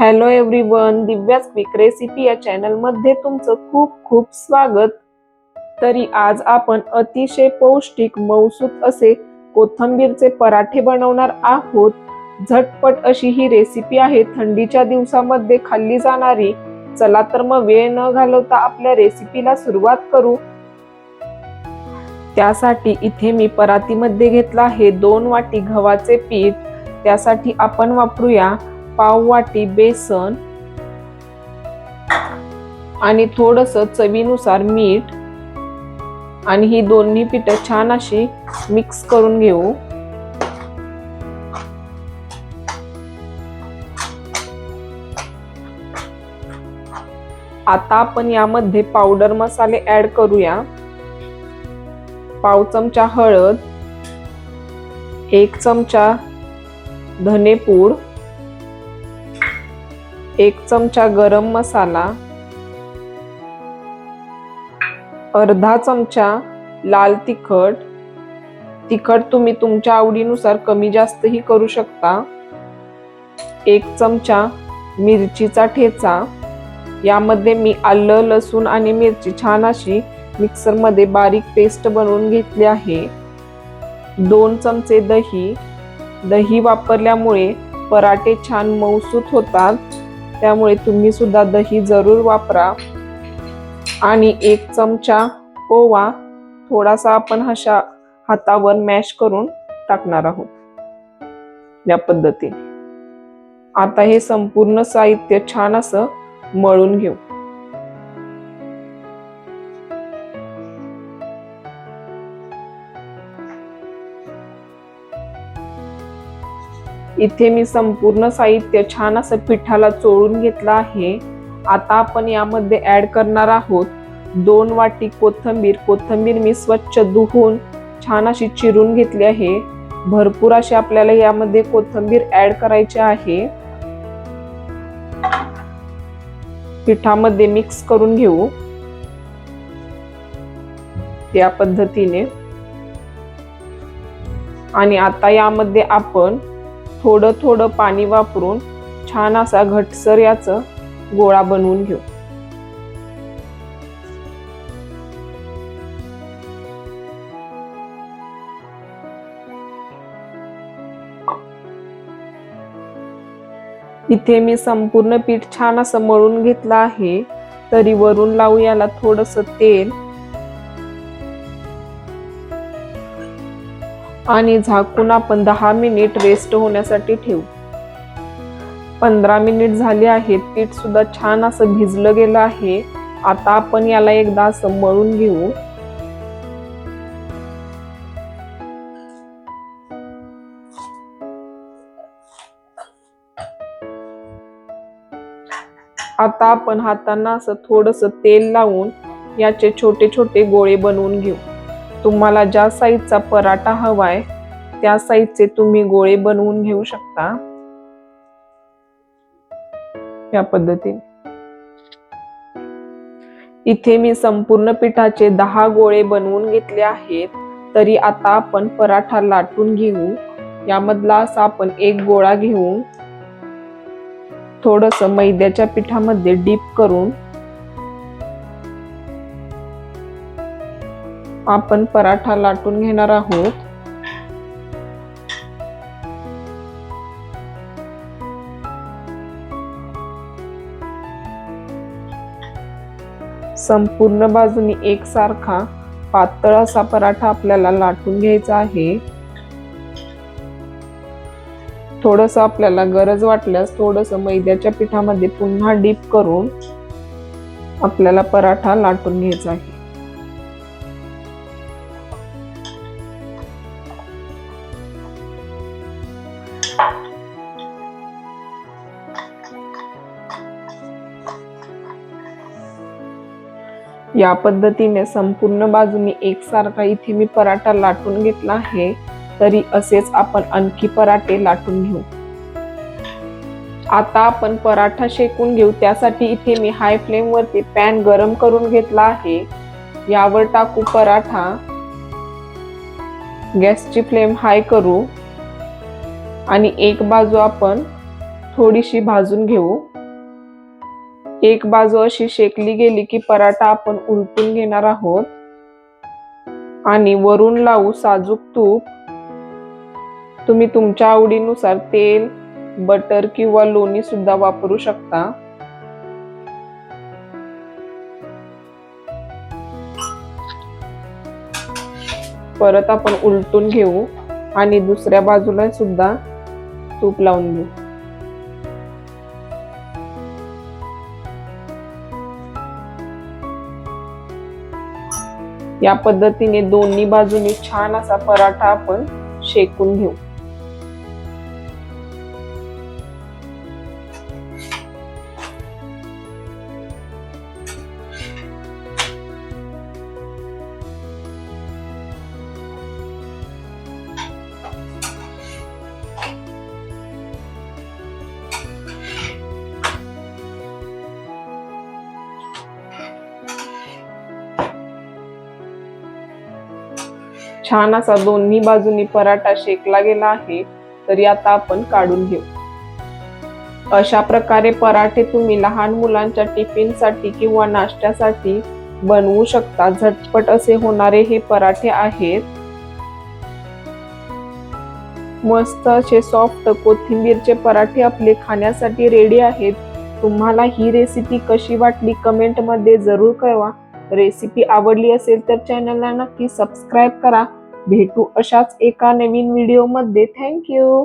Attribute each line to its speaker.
Speaker 1: Hello everyone Divya's quick recipe या चॅनलमध्ये तुमचं खूप खूप स्वागत. तरी आज आपण अतिशय पौष्टिक मौसूत असे कोथंबीरचे पराठे बनवणार आहोत. झटपट अशी ही रेसिपी आहे थंडीच्या दिवसामध्ये खाल्ली जाणारी. चला तर मग वेळ न घालवता आपल्या रेसिपीला सुरुवात करू. त्यासाठी इथे मी परातीमध्ये घेतला आहे दोन वाटी गव्हाचे पीठ. त्यासाठी आपण वापरूया पाव वाटी बेसन आणि थोडस चवीनुसार मीठ आणि ही दोन्ही पीठ छान अशी मिक्स करून घेऊ. आता आपण यामध्ये पावडर मसाले ऍड करूया. पाव चमचा हळद एक चमचा धनेपूड एक चमचा गरम मसाला अर्धा चमचा लाल तिखट. तिखट तुम्ही तुमच्या आवडीनुसार कमी जास्तही करू शकता. एक चमचा मिरचीचा ठेचा. यामध्ये मी आलं लसूण आणि मिरची छान अशी मिक्सरमध्ये बारीक पेस्ट बनवून घेतली आहे. दोन चमचे दही. दही वापरल्यामुळे पराठे छान मऊसूत होतात. त्यामुळे तुम्ही सुद्धा दही जरूर वापरा. आणि एक चमचा ओवा थोडासा आपण अशा हातावर मॅश करून टाकणार आहोत. या पद्धतीने. आता हे संपूर्ण साहित्य छान असं मळून घेऊ. इथे मी संपूर्ण साहित्य छान असं पिठाला चोळून घेतलं आहे. आता आपण यामध्ये ऍड करणार आहोत दोन वाटी कोथंबीर. कोथंबीर मी स्वच्छ धुवून छान अशी चिरून घेतली आहे. भरपूर अशी आपल्याला यामध्ये कोथंबीर ऍड करायची आहे. पिठामध्ये मिक्स करून घेऊ. त्या पद्धतीने. आणि आता यामध्ये आपण थोडं थोडं पाणी वापरून छान असा घटसर याचं गोळा बनवून घेऊ. इथे मी संपूर्ण पीठ छान असं मळून घेतलं आहे. तरी वरून लावू याला थोडस तेल. आणि झाकून आपण दहा मिनिट रेस्ट होण्यासाठी ठेवू. पंधरा मिनिट झाले आहेत पीठ सुद्धा छान असं भिजलं गेलं आहे. आता आपण याला एकदा असं मळून घेऊ. आता आपण हातांना असं थोडस तेल लावून याचे छोटे छोटे गोळे बनवून घेऊ. तुम्हाला ज्या साईजचा पराठा हवाय त्या साईजचे तुम्ही गोळे बनवून घेऊ शकता. या पद्धतीने. इथे मी संपूर्ण पिठाचे दहा गोळे बनवून घेतले आहेत. तरी आता आपण पराठा लाटून घेऊ. यामधला असा आपण एक गोळा घेऊन थोडस मैद्याच्या पिठामध्ये डीप करून आपण पराठा लाटून घेणार आहोत. संपूर्ण बाजूनी एकसारखा पातळ असा पराठा आपल्याला लाटून घ्यायचा आहे. थोडस आपल्याला गरज वाटल्यास थोडस मैद्याच्या पिठामध्ये पुन्हा डीप करून आपल्याला पराठा लाटून घ्यायचा आहे. या पद्धतीने संपूर्ण बाजूनी एकसारखा इथे मी पराठा लाटून घेतला आहे तरी असेच आपण आणखी पराठे लाटून घेऊ. आता आपण पराठा शेकून घेऊ त्यासाठी इथे मी हाय फ्लेम वरती पॅन गरम करून घेतला आहे. यावर टाकू पराठा. गॅसची फ्लेम हाय करू. आणि एक बाजू आपण थोडीशी भाजून घेऊ. एक बाजू अशी शेकली गेली की पराठा आपण उलटून घेणार आहोत. आणि वरून लावू साजूक तूप. तुम्ही तुमच्या आवडीनुसार तेल बटर किंवा लोणी सुद्धा वापरू शकता. परत आपण उलटून घेऊ. आणि दुसऱ्या बाजूला सुद्धा तूप लावून घेऊ. या पद्धतीने दोन्ही बाजूनी छान असा पराठा आपण शेकून घेऊ. छान असा दोन्ही बाजूनी पराठा शेकला गेला आहे तरी आता आपण काढून घेऊ. अशा प्रकारे पराठे तुम्ही लहान मुलांच्या टिफिनसाठी किंवा नाश्त्यासाठी बनवू शकता. झटपट असे होणारे हे पराठे आहेत. मस्त असे सॉफ्ट कोथिंबीरचे पराठे आपले खाण्यासाठी रेडी आहेत. तुम्हाला ही रेसिपी कशी वाटली कमेंटमध्ये जरूर कळवा. रेसिपी आवडली असेल तर चॅनलला नक्की सबस्क्राईब करा. भेटू अशाच एका नवीन व्हिडिओमध्ये थँक्यू